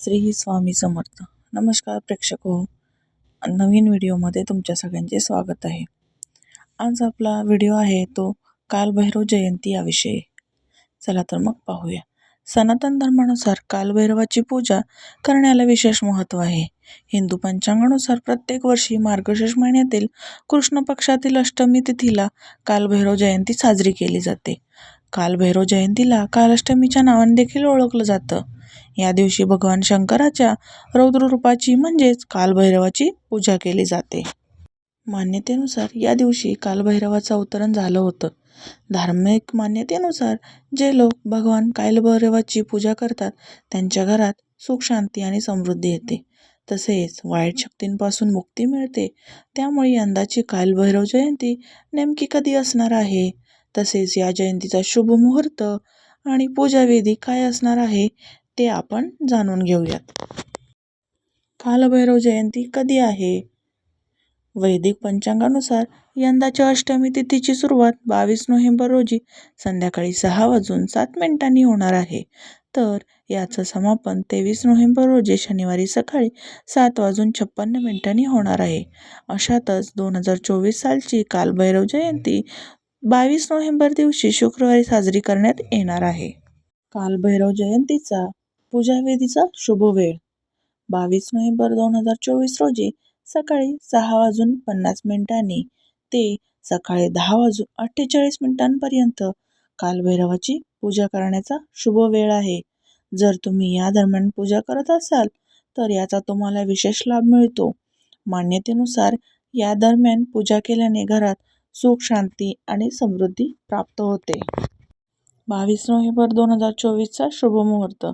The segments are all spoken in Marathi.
श्री स्वामी समर्थ. नमस्कार प्रेक्षक. हो नवीन व्हिडिओमध्ये तुमच्या सगळ्यांचे स्वागत आहे. आज आपला व्हिडिओ आहे तो कालभैरव जयंती याविषयी. चला तर मग पाहूया. सनातन धर्मानुसार कालभैरवाची पूजा करण्याला विशेष महत्त्व आहे. हिंदू पंचांगानुसार प्रत्येक वर्षी मार्गशीर्ष महिन्यातील कृष्ण पक्षातील अष्टमी तिथीला कालभैरव जयंती साजरी केली जाते. कालभैरव जयंतीला कालाष्टमीच्या नावाने देखील ओळखलं जातं. या दिवशी भगवान शंकराच्या रौद्ररूपाची म्हणजेच कालभैरवाची पूजा केली जाते. मान्यतेनुसार या दिवशी कालभैरवाचं अवतरण झालं होतं. धार्मिक मान्यतेनुसार जे लोक भगवान कालभैरवाची पूजा करतात त्यांच्या घरात सुख शांती आणि समृद्धी येते. तसेच वाईट शक्तींपासून मुक्ती मिळते. त्यामुळे यंदाची कालभैरव जयंती नेमकी कधी असणार आहे? तसेच या जयंतीचा शुभ मुहूर्त आणि पूजाविधी काय असणार आहे? ते आपण जाणून घेऊयात. कालभैरव जयंती कधी आहे? वैदिक पंचांगानुसार यंदाच्या अष्टमी तिथीची सुरुवात बावीस नोव्हेंबर रोजी संध्याकाळी सहा वाजून सात मिनिटांनी होणार आहे. तर याचं समापन तेवीस नोव्हेंबर रोजी शनिवारी सकाळी सात वाजून छप्पन्न मिनिटांनी होणार आहे. अशातच दोन हजार चोवीस सालची कालभैरव जयंती बावीस नोव्हेंबर दिवशी शुक्रवारी साजरी करण्यात येणार आहे. कालभैरव जयंतीचा पूजावेदीचा शुभ वेळ. बावीस नोव्हेंबर दोन हजार चोवीस रोजी सकाळी सहा वाजून पन्नास मिनिटांनी ते सकाळी दहा वाजून अठ्ठेचाळीस मिनिटांपर्यंत कालभैरवाची पूजा करण्याचा शुभ वेळ आहे. जर तुम्ही या दरम्यान पूजा करत असाल तर याचा तुम्हाला विशेष लाभ मिळतो. मान्यतेनुसार या दरम्यान पूजा केल्याने घरात सुख शांती आणि समृद्धी प्राप्त होते. बावीस नोव्हेंबर दोन हजार चोवीसचा शुभ मुहूर्त.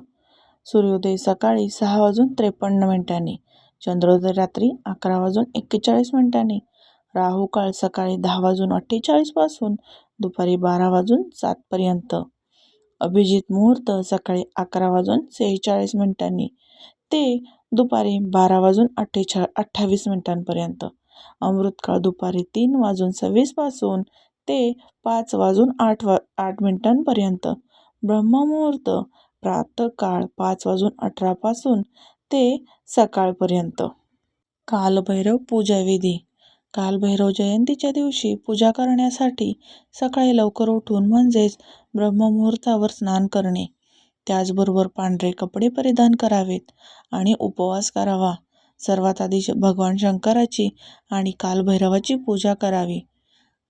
सूर्योदय सकाळी सहा वाजून त्रेपन्न मिनिटांनी चंद्रोदय रात्री अकरा वाजून एक्केचाळीस मिनिटांनी राहुकाळ सकाळी दहा वाजून अठ्ठेचाळीसपासून दुपारी बारा वाजून सातपर्यंत अभिजित मुहूर्त सकाळी अकरा वाजून सेहेचाळीस मिनिटांनी ते दुपारी बारा वाजून अठ्ठेचा अठ्ठावीस मिनिटांपर्यंत अमृतकाळ दुपारी तीन वाजून सव्वीसपासून ते पाच वाजून आठ वा आठ मिनिटांपर्यंत ब्रह्ममुहूर्त प्रातकाळ पाच वाजून अठरापासून ते सकाळपर्यंत. कालभैरव पूजाविधी कालभैरव जयंतीच्या दिवशी पूजा करण्यासाठी सकाळी लवकर उठून म्हणजेच ब्रह्ममुहूर्तावर स्नान करणे. त्याचबरोबर पांढरे कपडे परिधान करावेत आणि उपवास करावा. सर्वात आधी श भगवान शंकराची आणि कालभैरवाची पूजा करावी.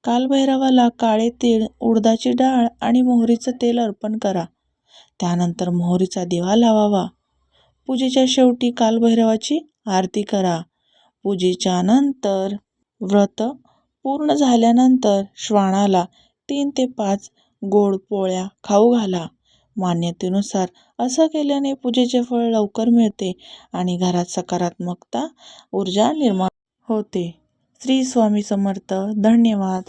कालभैरवाला काळे तीळ उडदाची डाळ आणि मोहरीचं तेल अर्पण करा. त्यानंतर मोहरीचा दिवा लावावा. पूजेच्या शेवटी कालभैरवाची आरती करा. पूजेच्या नंतर व्रत पूर्ण झाल्यानंतर श्वानाला तीन ते पाच गोड पोळ्या खाऊ घाला. मान्यतेनुसार असं केल्याने पूजेचे फळ लवकर मिळते आणि घरात सकारात्मकता ऊर्जा निर्माण होते. श्री स्वामी समर्थ. धन्यवाद.